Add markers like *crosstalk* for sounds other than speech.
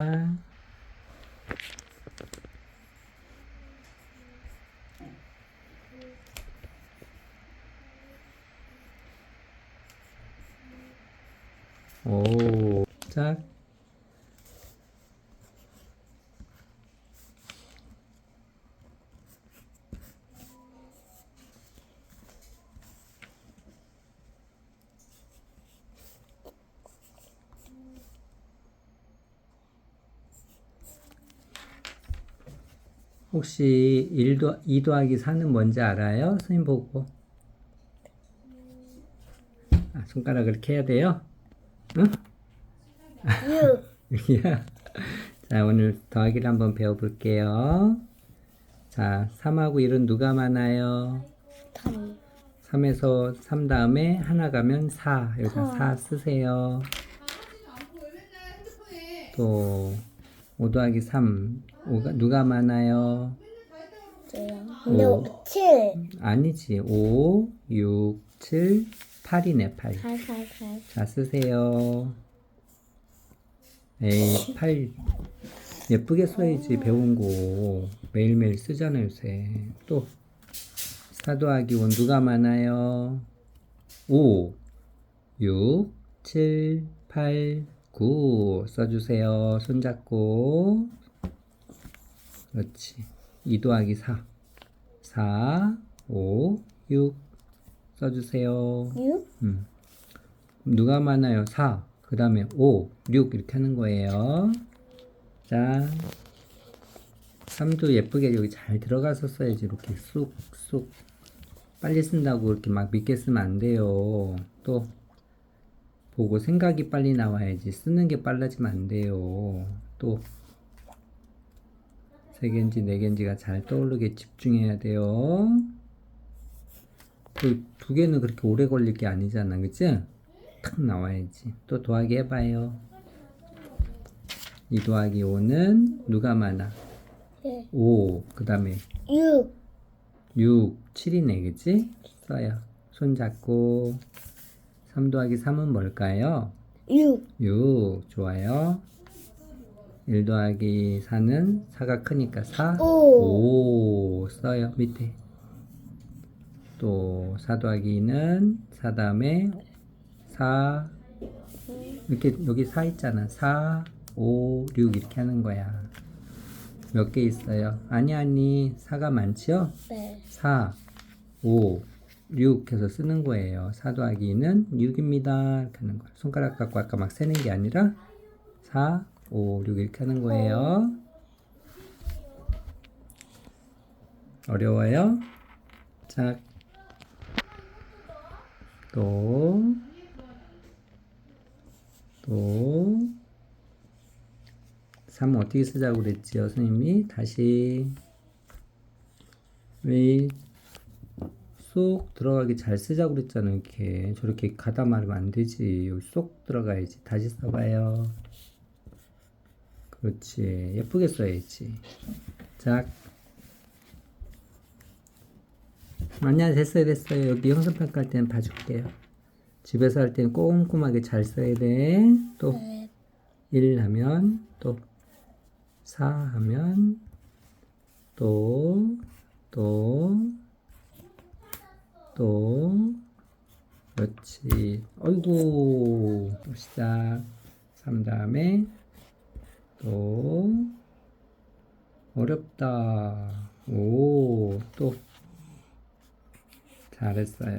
오, 짝. 혹시 1 더, 2 더하기 4는 뭔지 알아요? 선생님 보고. 아, 손가락을 이렇게 해야 돼요? 응? 6, 야. *laughs* 자, 오늘 더하기를 한번 배워볼게요. 자, 3하고 1은 누가 많아요? 3, 3에서 3 다음에 하나 가면 4. 여기다 사. 4 쓰세요. 또, 5 더하기 3. 5가, 누가 많아요? 저요. 근데 오. 7, 아니지. 5, 6, 7, 8이네, 8. 8, 8, 8. 자, 쓰세요. 에이, 8. 예쁘게 써야지, 배운 거. 매일매일 쓰잖아요, 요새. 또, 4 더하기 5 누가 많아요? 5, 6, 7, 8, 9. 써주세요. 손잡고. 그렇지. 2 더하기 4. 4, 5, 6. 써주세요. 6, 음. 누가 많아요? 4. 그 다음에 5, 6 이렇게 하는 거예요. 자, 3도 예쁘게 여기 잘 들어가서 써야지. 이렇게 쑥 쑥. 빨리 쓴다고 이렇게 막 믿게 쓰면 안 돼요. 또, 보고 생각이 빨리 나와야지. 쓰는 게 빨라지면 안 돼요. 또, 세 개인지 네 개인지가 잘 떠오르게 집중해야 돼요. 그 두 개는 그렇게 오래 걸릴 게 아니잖아, 그치? 탁 나와야지. 또 더하기 해봐요. 2 더하기 5는 누가 많아? 네. 5, 그 다음에 6, 6, 7이네, 그치? 써요. 손 잡고. 3 더하기 3은 뭘까요? 6, 6, 좋아요. 1 더하기 4는 4가 크니까 4, 오. 5 써요, 밑에. 또, 4 더하기 2는 4 다음에 4, 이렇게, 여기 4 있잖아. 4, 5, 6 이렇게 하는 거야. 몇 개 있어요? 아니, 아니, 4가 많지요? 네. 4, 5, 6 해서 쓰는 거예요. 4 더하기 2는 6입니다. 이렇게 하는 거예요. 손가락 갖고 아까 막 세는 게 아니라 4, 5, 6 이렇게 하는 거예요. 어려워요? 자, 또, 또, 3 어떻게 쓰자고 그랬지요, 선생님이? 다시. 왜, 쏙 들어가게 잘 쓰자고 그랬잖아, 이렇게. 저렇게 가다 말하면 안 되지. 쏙 들어가야지. 다시 써봐요. 그렇지. 예쁘게 써야지. 자. 아니야, 됐어요, 됐어요. 여기 형성평가 할 때는 봐줄게요. 집에서 할 때는 꼼꼼하게 잘 써야 돼. 또, 네. 1 하면, 또, 4 하면, 또, 또, 또, 그렇지. 어이구, 또 시작. 3 다음에, 또, 어렵다. 오, 또, 잘했어요.